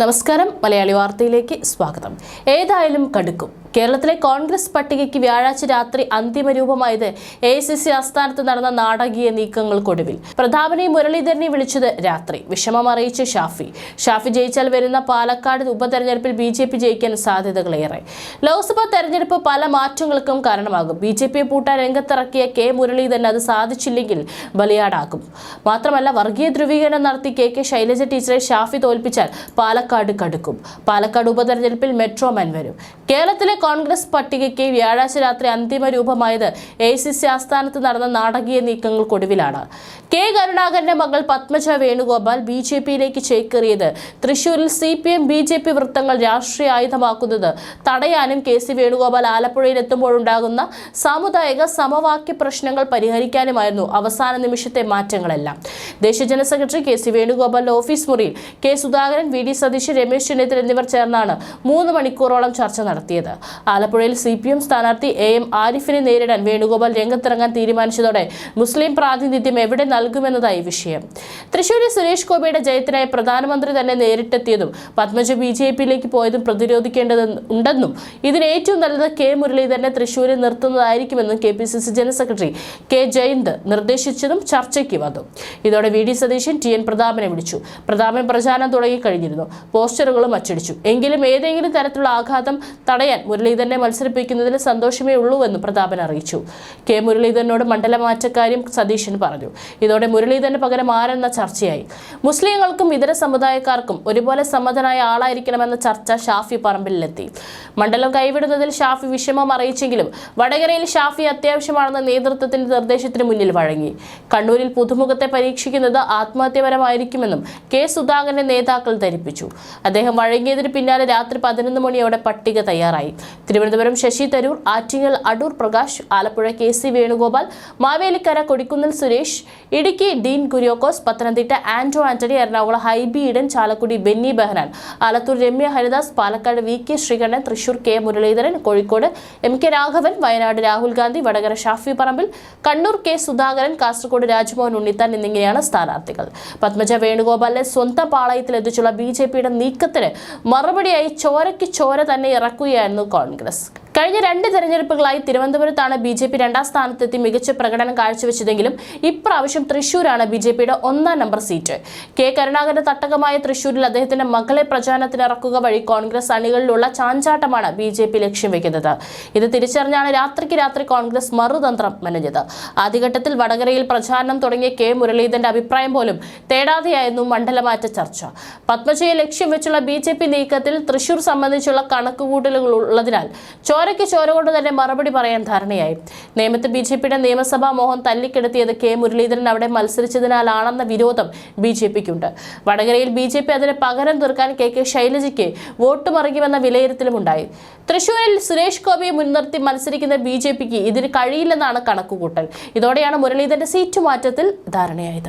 നമസ്കാരം. മലയാളി വാർത്തയിലേക്ക് സ്വാഗതം. ഏതായാലും കടുക്കും. കേരളത്തിലെ കോൺഗ്രസ് പട്ടികയ്ക്ക് വ്യാഴാഴ്ച രാത്രി അന്തിമ രൂപമായത് എ സി സി ആസ്ഥാനത്ത് നടന്ന നാടകീയ നീക്കങ്ങൾക്കൊടുവിൽ. പ്രതാപനെ മുരളീധരനെ വിളിച്ചത് രാത്രി. വിഷമം അറിയിച്ച് ഷാഫി. ഷാഫി ജയിച്ചാൽ വരുന്ന പാലക്കാട് ഉപതെരഞ്ഞെടുപ്പിൽ ബി ജെ പി ജയിക്കാൻ സാധ്യതകളേറെ. ലോക്സഭാ തെരഞ്ഞെടുപ്പ് പല മാറ്റങ്ങൾക്കും കാരണമാകും. ബി ജെ പിയെ പൂട്ടാൻ രംഗത്തിറക്കിയ കെ മുരളീധരൻ അത് സാധിച്ചില്ലെങ്കിൽ ബലിയാടാകും മാത്രമല്ല വർഗീയ ധ്രുവീകരണം നടത്തി കെ കെ ശൈലജ ടീച്ചറെ ഷാഫി തോൽപ്പിച്ചാൽ പാലക്കാട് കടുക്കും. പാലക്കാട് ഉപതെരഞ്ഞെടുപ്പിൽ മെട്രോമാൻ വരും. കേരളത്തിലെ കോൺഗ്രസ് പട്ടികയ്ക്ക് വ്യാഴാഴ്ച രാത്രി അന്തിമ രൂപമായത് എ സി സി ആസ്ഥാനത്ത് നടന്ന നാടകീയ നീക്കങ്ങൾക്കൊടുവിലാണ്. കെ കരുണാകരന്റെ മകൾ പത്മജ വേണുഗോപാൽ ബി ജെ പിയിലേക്ക് ചേക്കേറിയത് തൃശൂരിൽ C P M B J P വൃത്തങ്ങൾ രാഷ്ട്രീയ ആയുധമാക്കുന്നത് തടയാനും കെ സി വേണുഗോപാൽ ആലപ്പുഴയിലെത്തുമ്പോഴുണ്ടാകുന്ന സാമുദായിക സമവാക്യ പ്രശ്നങ്ങൾ പരിഹരിക്കാനുമായിരുന്നു അവസാന നിമിഷത്തെ മാറ്റങ്ങളെല്ലാം. ദേശീയ ജനറൽ സെക്രട്ടറി കെ സി വേണുഗോപാലിന്റെ ഓഫീസ് മുറിയിൽ K Sudhakaran V D Satheesh Ramesh Chennithala എന്നിവർ ചേർന്നാണ് മൂന്ന് മണിക്കൂറോളം ചർച്ച നടത്തിയത്. ആലപ്പുഴയിൽ സി പി എം സ്ഥാനാർത്ഥി എ എം ആരിഫിനെ നേരിടാൻ വേണുഗോപാൽ രംഗത്തിറങ്ങാൻ തീരുമാനിച്ചതോടെ മുസ്ലിം പ്രാതിനിധ്യം എവിടെ നൽകുമെന്നതായി വിഷയം. തൃശൂരിൽ സുരേഷ് ഗോപിയുടെ ജയത്തിനായി പ്രധാനമന്ത്രി തന്നെ നേരിട്ടെത്തിയതും പത്മജ ബി ജെ പിയിലേക്ക് പോയതും പ്രതിരോധിക്കേണ്ടതുണ്ടെന്നും ഇതിന് ഏറ്റവും നല്ലത് കെ മുരളീധരനെ തൃശൂരിൽ നിർത്തുന്നതായിരിക്കുമെന്നും K P C C general secretary K Jayanth നിർദ്ദേശിച്ചതും ചർച്ചയ്ക്ക് വന്നു. ഇതോടെ V D Satheesan T N പ്രതാപനെ വിളിച്ചു. പ്രതാപൻ പ്രചാരണം തുടങ്ങിക്കഴിഞ്ഞിരുന്നു പോസ്റ്ററുകളും അച്ചടിച്ചു. എങ്കിലും ഏതെങ്കിലും തരത്തിലുള്ള ആഘാതം തടയാൻ മുരളീധരനെ മത്സരിപ്പിക്കുന്നതിൽ സന്തോഷമേ ഉള്ളൂവെന്ന് പ്രതാപൻ അറിയിച്ചു. കെ മുരളീധരനോട് മണ്ഡലമാറ്റക്കാര്യം സതീശൻ പറഞ്ഞു. ഇതോടെ മുരളീധരന് പകരം ആരെന്ന ചർച്ചയായി. മുസ്ലിങ്ങൾക്കും ഇതര സമുദായക്കാർക്കും ഒരുപോലെ സമ്മതനായ ആളായിരിക്കണമെന്ന ചർച്ച ഷാഫി പറമ്പിലെത്തി. മണ്ഡലം കൈവിടുന്നതിൽ ഷാഫി വിഷമം അറിയിച്ചെങ്കിലും വടകരയിൽ ഷാഫി അത്യാവശ്യമാണെന്ന നേതൃത്വത്തിന്റെ നിർദ്ദേശത്തിന് മുന്നിൽ വഴങ്ങി. കണ്ണൂരിൽ പുതുമുഖത്തെ പരീക്ഷിക്കുന്നത് ആത്മഹത്യപരമായിരിക്കുമെന്നും കെ സുധാകരന്റെ നേതാക്കൾ ധരിപ്പിച്ചു. അദ്ദേഹം വഴങ്ങിയതിന് പിന്നാലെ രാത്രി പതിനൊന്ന് മണിയോടെ പട്ടിക തയ്യാറായി. Thiruvananthapuram Shashi Tharoor Attingal Adoor Prakash Alappuzha K C Venugopal Mavelikkara Kodikunnil Suresh Idukki Dean Kuriakose Pathanamthitta Anto Antony Ernakulam Hibi Eden Chalakudy Benny Behanan Alathur Ramya Haridas Palakkad V K Sreekandan Thrissur K Muraleedharan Kozhikode M K Raghavan Wayanad Rahul Gandhi Vadakara Shafi Parambil Kannur K Sudhakaran Kasaragod Rajmohan Unnithan എന്നിങ്ങനെയാണ് സ്ഥാനാർത്ഥികൾ. പത്മജ വേണുഗോപാലിനെ സ്വന്തം പാളയത്തിൽ എത്തിച്ചുള്ള B J പിയുടെ നീക്കത്തിന് മറുപടിയായി ചോരയ്ക്ക് ചോര തന്നെ ഇറക്കുകയായിരുന്നു കോൺഗ്രസ്. കഴിഞ്ഞ രണ്ട് തെരഞ്ഞെടുപ്പുകളായി തിരുവനന്തപുരത്താണ് ബി ജെ പി രണ്ടാം സ്ഥാനത്തെത്തി മികച്ച പ്രകടനം കാഴ്ചവെച്ചതെങ്കിലും ഇപ്രാവശ്യം തൃശൂരാണ് ബി ജെ പിയുടെ ഒന്നാം നമ്പർ സീറ്റ്. കെ കരുണാകരന്റെ തട്ടകമായ തൃശൂരിൽ അദ്ദേഹത്തിന്റെ മകളെ പ്രചാരണത്തിനിറക്കുക വഴി കോൺഗ്രസ് അണികളിലുള്ള ചാഞ്ചാട്ടമാണ് ബി ജെ പി ലക്ഷ്യം വെക്കുന്നത്. ഇത് തിരിച്ചറിഞ്ഞാണ് രാത്രിക്ക് രാത്രി കോൺഗ്രസ് മറുതന്ത്രം മെനഞ്ഞത്. ആദ്യഘട്ടത്തിൽ വടകരയിൽ പ്രചാരണം തുടങ്ങിയ കെ മുരളീധരന്റെ അഭിപ്രായം പോലും തേടാതെയായിരുന്നു മണ്ഡലമാറ്റ ചർച്ച. പത്മജയെ ലക്ഷ്യം വെച്ചുള്ള ബി ജെ പി നീക്കത്തിൽ തൃശൂർ സംബന്ധിച്ചുള്ള കണക്കുകൂട്ടലുകൾ ഉള്ളതിനാൽ ചോരയ്ക്ക് ചോര കൊണ്ട് തന്നെ മറുപടി പറയാൻ ധാരണയായി? നേമത്ത് ബി ജെ പിയുടെ നിയമസഭാ മോഹൻ തല്ലിക്കെടുത്തിയത് കെ മുരളീധരൻ അവിടെ മത്സരിച്ചതിനാലാണെന്ന വിരോധം ബി ജെ പിക്കുണ്ട്. വടകരയിൽ ബി ജെ പി അതിന് പകരം തീർക്കാൻ കെ കെ ശൈലജയ്ക്ക് വോട്ട് മറിക്കുമെന്ന വിലയിരുത്തലുമുണ്ടായി. തൃശൂരിൽ സുരേഷ് ഗോപിയെ മുൻനിർത്തി മത്സരിക്കുന്ന ബി ജെ പിക്ക് ഇതിന് കഴിയില്ലെന്നാണ് കണക്കുകൂട്ടൽ. ഇതോടെയാണ് മുരളീധരന്റെ സീറ്റ് മാറ്റത്തിൽ ധാരണയായത്.